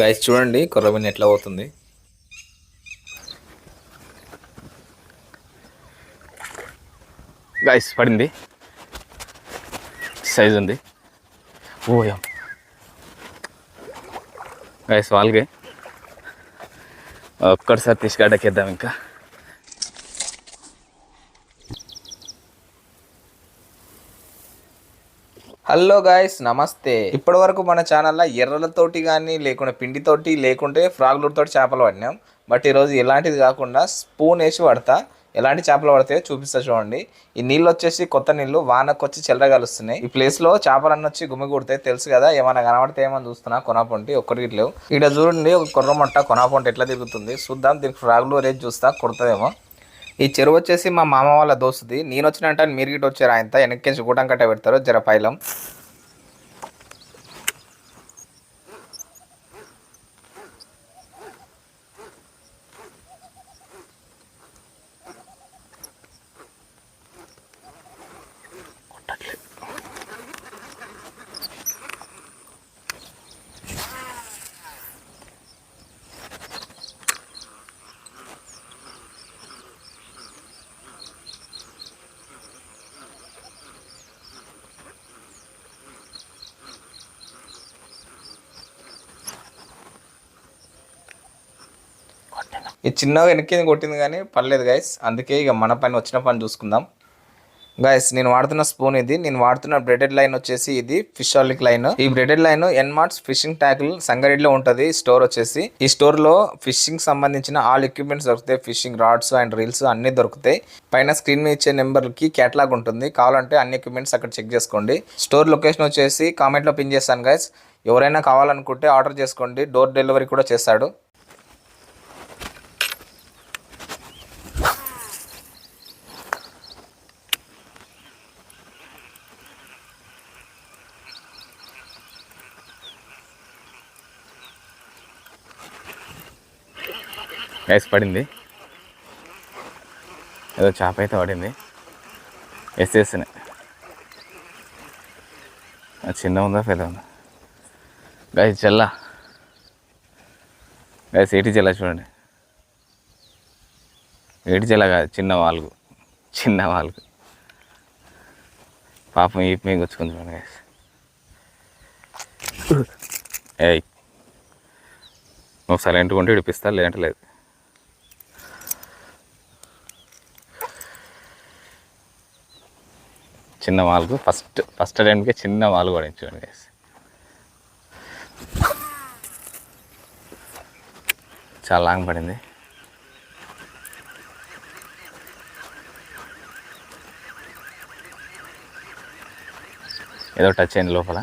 Guys చూడండి కొర్రమీన్ ఎట్లా పోతుంది. గైస్ పడింది. సైజ్ ఉంది. Oh, ఓయా గైస్ వాళ్ళకే. ఒక్కటిసారి తీసుకెళ్ళకేద్దాం ఇంకా. హలో గాయస్ నమస్తే. ఇప్పటి వరకు మన ఛానల్లో ఎర్రలతోటి కానీ లేకుండా పిండితోటి లేకుంటే ఫ్రాగులతోటి చేపలు పడినాం. బట్ ఈరోజు ఎలాంటిది కాకుండా స్పూన్ వేసి పడతా. ఎలాంటి చేపలు పడతాయో చూపిస్తా చూడండి. ఈ నీళ్ళు వచ్చేసి కొత్త నీళ్ళు వానకు వచ్చి చెల్లగలుస్తున్నాయి ఈ ప్లేస్లో చేపలు అన్న వచ్చి గుమ్మి తెలుసు కదా ఏమైనా కనబడితే ఏమని చూస్తున్నా కొనాపొంటి ఒక్కరికి లేవు. ఇక్కడ చూడండి ఒక కొర్రమట్ట కొనాపొంటి ఎట్లా తిరుగుతుంది. చూద్దాం దీనికి ఫ్రాగులు రేట్ చూస్తా కుడతదేమో. ఈ చెరువు వచ్చేసి మా మామ వాళ్ళ దోస్తుది. నేను వచ్చినట్టు మీరు గిట్ట వచ్చారు ఆయనతో వెనక్కి గూటం కట్ట పెడతారు జర పైలం. ఈ చిన్నగా వెనక్కి కొట్టింది కానీ పర్లేదు గైస్ అందుకే ఇక మన పని వచ్చిన పని చూసుకుందాం. గైస్ నేను వాడుతున్న స్పూన్ ఇది. నేను వాడుతున్న బ్రెడెడ్ లైన్ వచ్చేసి ఇది ఫిష్ ఆలిక్ లైన్ ఈ బ్రెడెడ్ లైన్ ఎన్మార్ట్స్ ఫిషింగ్ ట్యాకిల్ సంగారెడ్డిలో ఉంటుంది. స్టోర్ వచ్చేసి ఈ స్టోర్లో ఫిషింగ్ సంబంధించిన ఆల్ ఎక్విప్మెంట్స్ దొరుకుతాయి. ఫిషింగ్ రాడ్స్ అండ్ రీల్స్ అన్ని దొరుకుతాయి. పైన స్క్రీన్ మీద ఇచ్చే నెంబర్కి క్యాటలాగ్ ఉంటుంది. కావాలంటే అన్ని ఎక్విప్మెంట్స్ అక్కడ చెక్ చేసుకోండి. స్టోర్ లొకేషన్ వచ్చేసి కామెంట్లో పిన్ చేస్తాను గైస్ ఎవరైనా కావాలనుకుంటే ఆర్డర్ చేసుకోండి. డోర్ డెలివరీ కూడా చేస్తాడు. గైస్ పడింది. ఏదో చేప అయితే పడింది. ఎస్తేస్తున్నాయి చిన్న ఉందా పెద్ద ఉందా? గైస్ చెల్ల గైస్ ఏటి చెల్ల చూడండి. ఏటి చెల్ల కాదు చిన్న వాళ్ళకు చిన్న వాల్గు. పాపం ఈ మీకు వచ్చుకుంది చూడండి గైస్ ఏయ్. నువ్వు సైలెంట్గా ఉంటే ఇడిపిస్తా లేదంటే లేదు. చిన్న వాళ్ళకు ఫస్ట్ ఫస్ట్ అటెంప్ట్కి చిన్న వాళ్ళు కూడా గైస్ చాలా లాంగ్ పడింది. ఏదో టచ్ అయింది లోపల.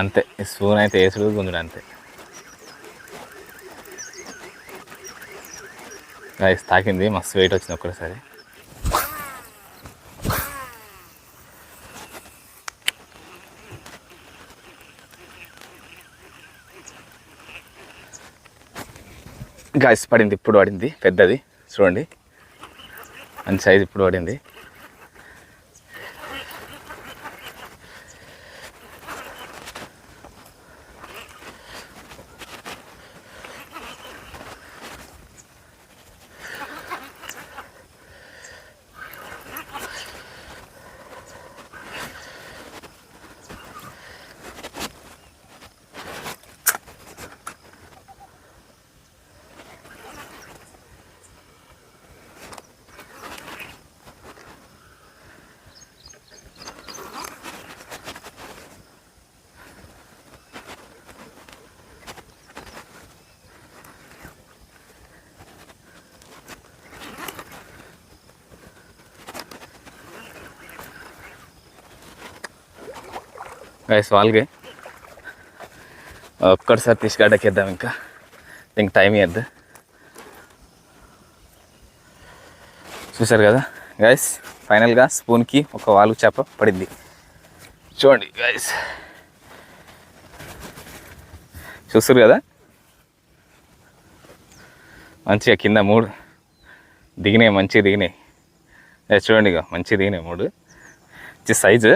అంతే. స్పూన్ అయితే వేసుడు గుంజుడు అంతే. రైస్ తాకింది. మస్తు వెయిట్ వచ్చింది ఒక్కసారి గాయస్ పడింది. ఇప్పుడు పడింది. పెద్దది. చూడండి. మంచి సైజ్ ఇప్పుడు పడింది. గైస్ వాళ్ళకి uh, ఒక్కటిసారి తీసుకాడకేద్దాం ఇంకా. దీనికి టైం ఇవ్వద్దు చూసారు కదా? గైస్ ఫైనల్గా స్పూన్కి ఒక వాలు చేప పడింది. చూడండి గైస్ చూస్తారు కదా? మంచిగా కింద మూడు. దిగినాయి మంచిగా దిగినాయి. చూడండి ఇక మంచిగా దిగినాయి మూడు. మంచి సైజు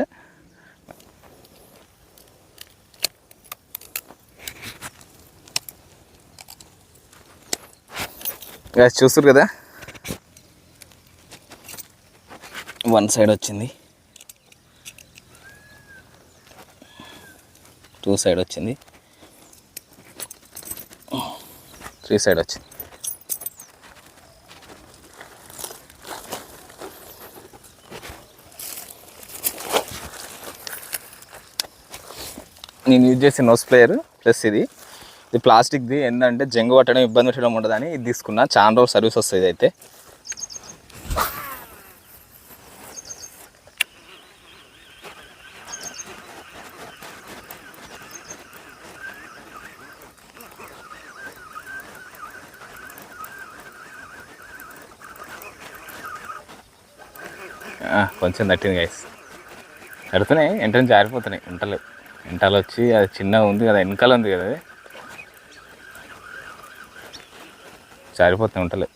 ఇక చూస్తారు కదా? వన్ సైడ్ వచ్చింది. టూ సైడ్ వచ్చింది. త్రీ సైడ్ వచ్చింది. నేను యూజ్ చేసిన నోస్ ప్లేయర్ ప్లస్ ఇది. ఇది ప్లాస్టిక్ది ఏంటంటే జంగు పట్టడం ఇబ్బంది పెట్టడం ఉండదని ఇది తీసుకున్నా. చాలా రోజులు సర్వీస్ వస్తుంది అయితే. కొంచెం తట్టింది గైస్ తడుతున్నాయి వెంటనే జారిపోతున్నాయి ఎంటలు ఇంటలు వచ్చి అది చిన్నగా ఉంది కదా వెనకాల ఉంది కదా అది. జారిపోతున్నాయి ఉంటలే.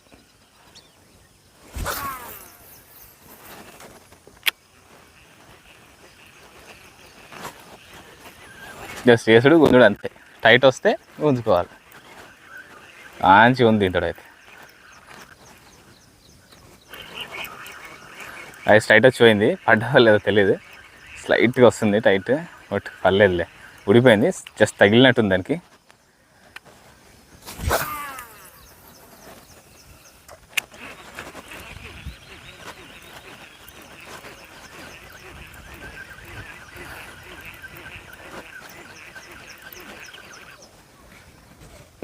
జస్ట్ చేసుడు గుంజుడు అంతే. టైట్ వస్తే గుంజుకోవాలి. మంచి ఉంది ఇంతడైతే అది స్ట్రైట్ వచ్చి పోయింది. పడ్డా లేదో తెలియదు స్లైట్గా వస్తుంది టైట్ బట్ పర్లేదులే. ఊడిపోయింది. జస్ట్ తగిలినట్టుంది దానికి.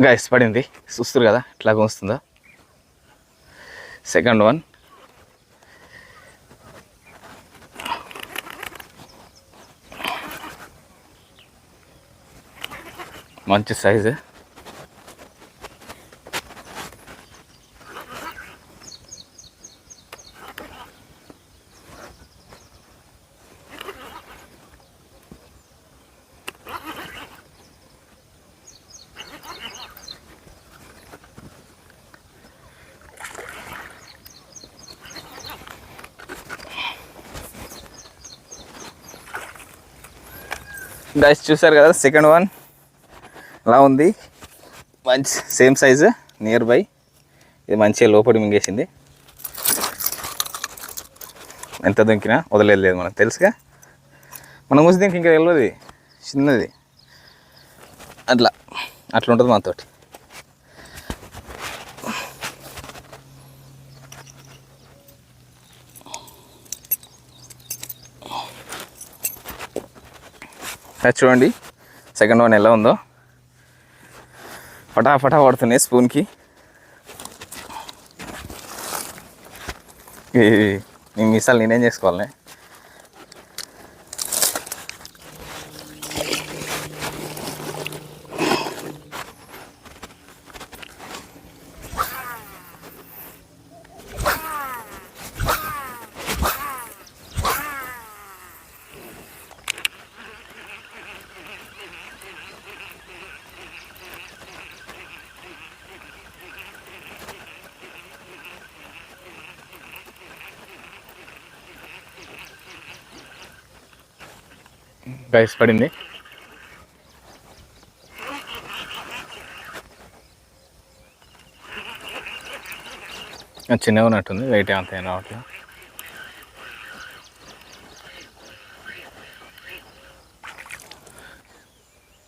గైస్ పడింది చూస్తారు కదా ఇట్లా వస్తుందా. సెకండ్ వన్ మంచి సైజు గైస్ చూసారు కదా సెకండ్ వన్ అలా ఉంది. మంచి సేమ్ సైజు నియర్ బై ఇది మంచిగా లోపడి మింగేసింది. ఎంత దుంకినా వదిలేదు మనకు తెలుసుగా? మనం మూసి దీనికి ఇంకా తెలియదు చిన్నది. అట్లా. అట్లా ఉంటుంది మనతోటి అది చూడండి సెకండ్ వన్ ఎలా ఉందో ఫటా ఫటా పడుతున్నాయి స్పూన్కి నేను మిసాలు నేనేం చేసుకోవాలి ప్రైస్ పడింది చిన్నగా ఉన్నట్టుంది వెయిట్ అంత ఏం రావట్లేదు.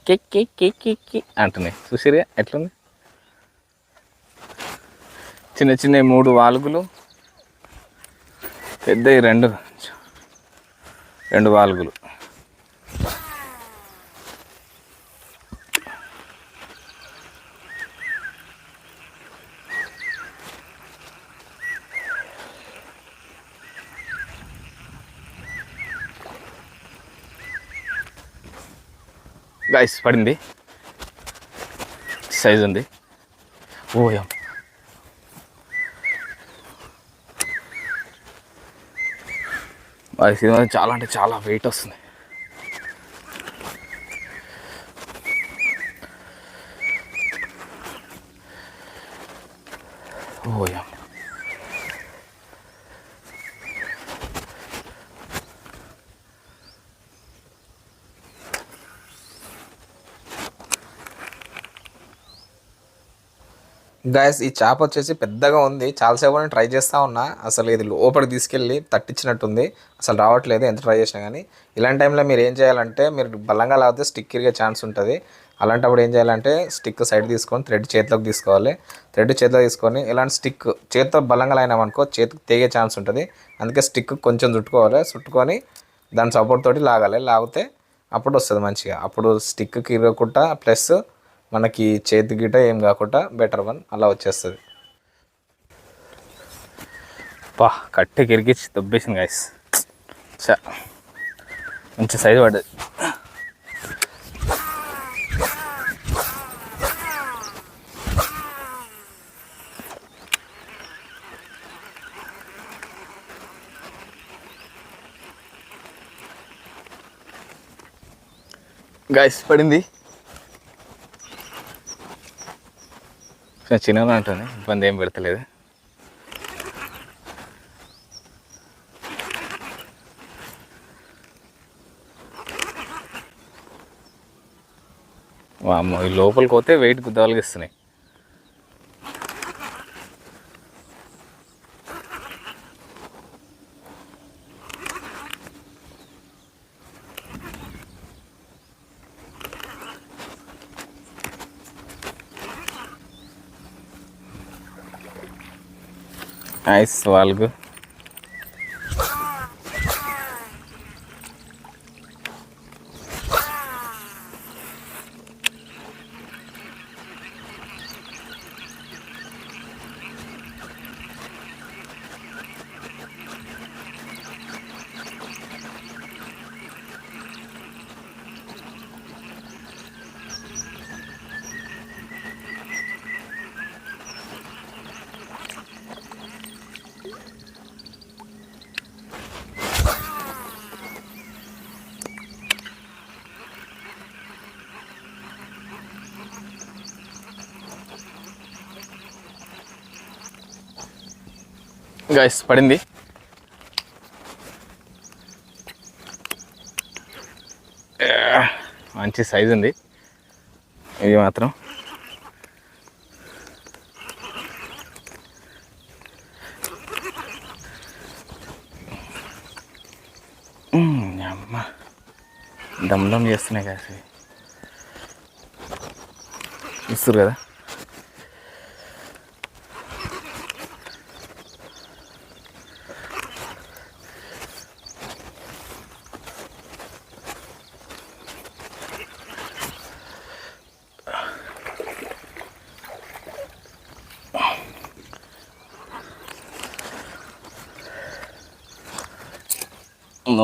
కిక్కి కిక్కి కిక్ కిక్ చూసిరే ఎట్లుంది? చిన్న చిన్న మూడు వాలుగులు పెద్దవి రెండు రెండు వాలుగులు. గాయస్ పడింది. సైజ్ ఉంది. ఓయో సినిమా చాలా అంటే చాలా వెయిట్ వస్తుంది. ఓయో గాయస్ ఈ చేప వచ్చేసి పెద్దగా ఉంది. చాలాసేపు నేను ట్రై చేస్తూ ఉన్నా. అసలు ఇది లోపలికి తీసుకెళ్ళి తట్టించినట్టుంది అసలు రావట్లేదు ఎంత ట్రై చేసినా కానీ ఇలాంటి టైంలో మీరు ఏం చేయాలంటే మీరు బలంగా లాగితే స్టిక్ ఇరిగే ఛాన్స్ ఉంటుంది. అలాంటప్పుడు ఏం చేయాలంటే స్టిక్ సైడ్ తీసుకొని థ్రెడ్ చేతిలోకి తీసుకోవాలి. థ్రెడ్ చేతిలో తీసుకొని ఇలాంటి స్టిక్ చేతితో బలంగా లాగినామనుకో చేతికి తెగే ఛాన్స్ ఉంటుంది. అందుకే స్టిక్ కొంచెం చుట్టుకోవాలి. చుట్టుకొని దాని సపోర్ట్ తోటి లాగాలి. లాగితే అప్పుడు వస్తుంది మంచిగా. అప్పుడు స్టిక్కి ఇరగకుండా ప్లస్ మనకి చేతి గిట ఏం కాకుండా బెటర్ వన్ అలా వచ్చేస్తుంది. పా కట్టె కిరికిచ్చి దొబ్బేసింది గాయస్ చా మంచి సైజు పడ్డది గాయస్ పడింది? చిన్నగా ఉంటుంది ఇబ్బంది ఏం పెడతలేదు. వామ్మో ఈ లోపలికి పోతే వెయిట్ గుద్దవాళ్ళకి ఇస్తున్నాయి నైస్ వాళ్ళకు గాయస్ పడింది. మంచి సైజు ఉంది. ఇది మాత్రం. అమ్మ. దమ్ దమ్ చేస్తున్నాయి కాసి ఇస్తారు కదా?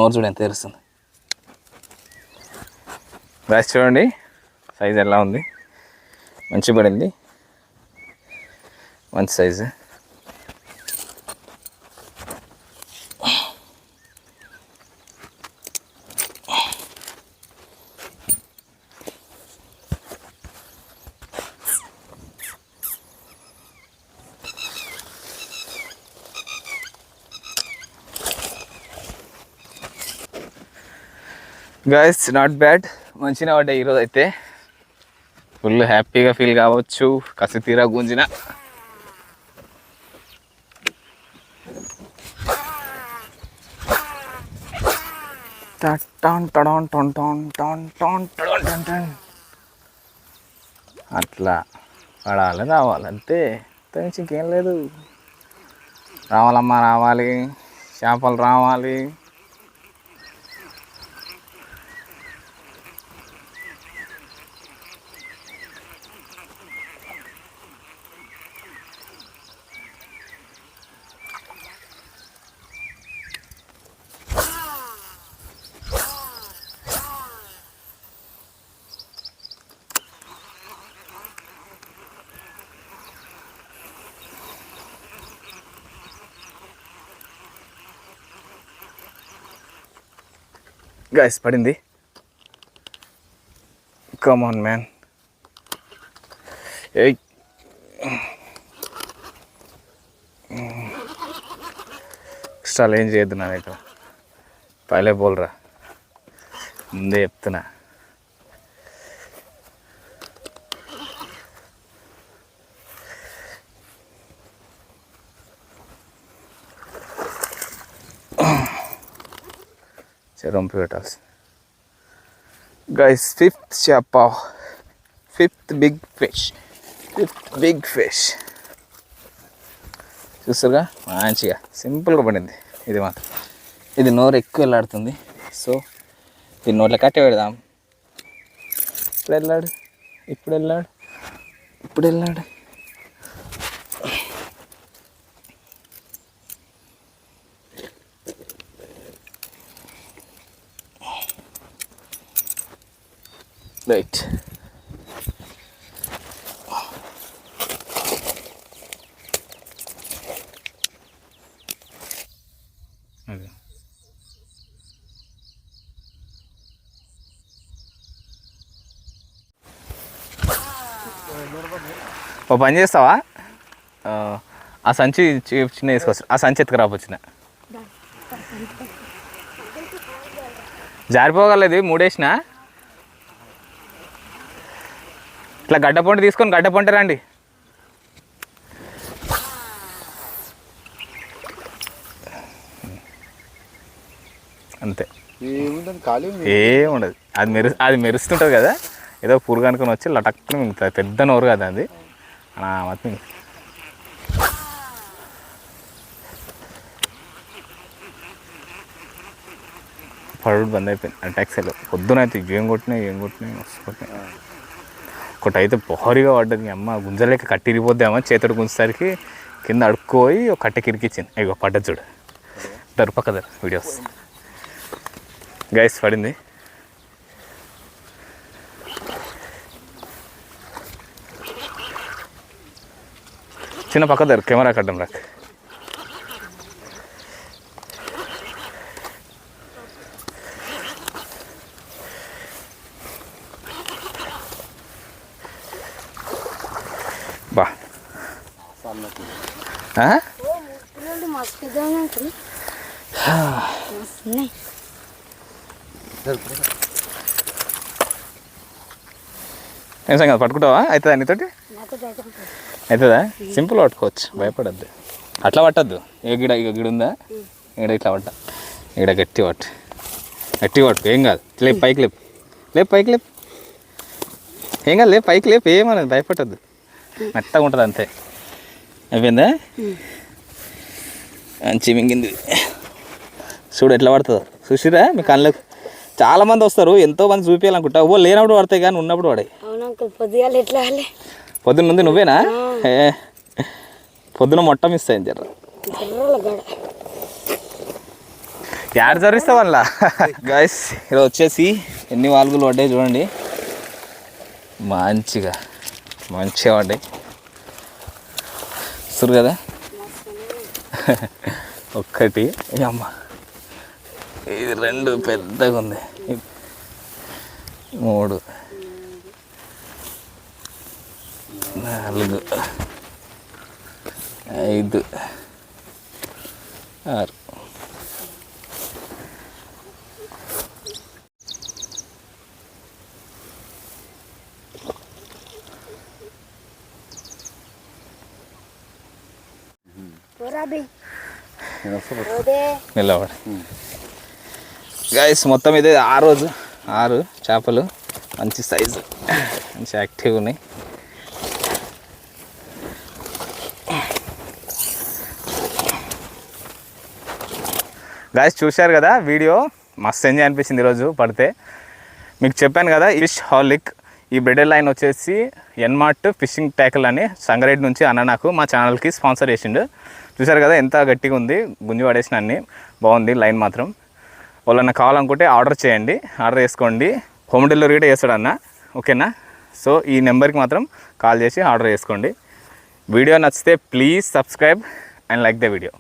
నోరు చూడు ఎంత తెరుస్తుంది రాసి చూడండి. సైజ్ ఎలా ఉంది? మంచి పడింది. మంచి సైజు గైస్ నాట్ బ్యాడ్ మంచిగా పడ్డాయి ఈరోజు అయితే ఫుల్ హ్యాపీగా ఫీల్ కావచ్చు. కసి తీరా గుంజిన. అట్లా. పడాలి రావాలి అంతే. ఇంకేం లేదు. రావాలమ్మా రావాలి. చేపలు రావాలి. గాయస్ పడింది. కమాన్ మ్యాన్ ఏ ఎక్స్ట్రాలు ఏం చేయొద్దు నానైతే పైలే బోల్రా. ముందే చెప్తున్నా. చెరంపి గైస్ ఫిఫ్త్ చేప fifth big fish fifth big fish చూస్తారుగా? మంచిగా. సింపుల్గా పడింది. ఇది మాత్రం. ఇది నోరు ఎక్కువ వెళ్ళాడుతుంది సో దీన్ని నోట్లో కట్టి పెడదాం. ఇప్పుడు వెళ్ళాడు ఇప్పుడు వెళ్ళాడు ఇప్పుడు వెళ్ళాడు రైట్ అదే. ఓ పని చేస్తావా? ఆ, ఆ సంచి చిన్న వేసుకోవచ్చు ఆ సంచి ఎత్తుకురాపొచ్చిన జారిపోగలేదు మూడేసిన? ఇట్లా గడ్డ పొంట తీసుకొని గడ్డ పొంట రండి. అంతే. ఏముందని ఖాళీ ఉంది. ఏం ఉండదు అది మెరు అది మెరుస్తుంటుంది కదా. ఏదో పురుగు అనుకుని వచ్చి లటక్కుని మింగుతుంది. పెద్ద నోరు కదా అది. మొత్తం పడుడు బంద్ అయిపోయింది అంటే ఎక్సెల్ పొద్దున అయితే ఏం కొట్టినాయి ఏం కొట్టినాయి మస్తు కొట్టినాయి. ఒకటి అయితే పొహరిగా పడ్డది. అమ్మ గుంజలేక కట్టిరిపోద్దామా చేతుడు గుంజేసరికి కింద అడుక్కోయి ఒక కట్టె కిరికిచ్చింది. ఇగో పడ్డది చూడు. దరు పక్క దరు వీడియోస్ గైస్ పడింది. చిన్న పక్క దరు కెమెరా కట్టడం రాక్ బా ఆ? పిల్లలు మస్తు పెద్దగా ఉంటుంది మస్తున్నాయి ఏం సంగతి పట్టుకుంటావా? అవుతుందా నీతోటి? అవుతుందా? సింపుల్ పట్టుకోవచ్చు భయపడద్దు. అట్లా పట్టద్దు. ఏ గిడ ఇక గిడ ఉందా? ఈడ ఇట్లా పట్ట. ఈడ గట్టి పట్టు. గట్టి పట్టు ఏం కాదు. లేపు పైకి లేపు. లేపు పైకి లేపు. ఏం కాదు లేపు పైకి లేపు ఏమన్నది భయపడద్దు. మెత్తగా ఉంటుంది అంతే. అయిపోయిందా? మంచి మింగింది చూడు ఎట్లా పడుతుందో. చూసిరా? మీ కళ్ళకు చాలా మంది వస్తారు. ఎంతో మంది చూపించాలనుకుంటా ఓ లేనప్పుడు పడతాయి కానీ ఉన్నప్పుడు పడాయి. పొద్దుగాల ఎట్లా వాళ్ళే పొద్దున్న ఉంది నువ్వేనా? ఏ పొద్దున మొట్ట మిస్ అయింది జర్ర. యాడ్ జరిస్తావు వల్ల గాయస్ ఇక్కడ వచ్చేసి ఎన్ని వాల్గులు పడ్డాయి చూడండి. మంచిగా మంచిగా పడ్డాయి. మస్తురు కదా? ఒక్కటి. అమ్మ. ఇది రెండు పెద్దగా ఉంది. మూడు. నాలుగు. ఐదు. ఆరు. నిలబడి. గైస్ మొత్తం ఇదే ఆ రోజు ఆరు చేపలు. మంచి సైజు మంచి యాక్టివ్ ఉన్నాయి. గాయస్ చూశారు కదా వీడియో? మస్తు ఎంజాయ్ అనిపించింది ఈరోజు పడితే. మీకు చెప్పాను కదా ఫిష్ హాలిక్ ఈ బ్రెడెడ్ లైన్ వచ్చేసి ఎన్మార్ట్ ఫిషింగ్ ట్యాకల్ అని సంగారెడ్డి నుంచి అన్న నాకు మా ఛానల్కి స్పాన్సర్ చేసిండు. చూశారు కదా ఎంత గట్టిగా ఉంది. గుంజి పడేసిన అన్ని. బాగుంది లైన్ మాత్రం. వాళ్ళన్నా కావాలనుకుంటే ఆర్డర్ చేయండి. ఆర్డర్ చేసుకోండి. హోమ్ డెలివరీ కూడా చేస్తాడు అన్న. ఓకేనా? సో ఈ నెంబర్కి మాత్రం కాల్ చేసి ఆర్డర్ చేసుకోండి. వీడియో నచ్చితే please subscribe and like the video.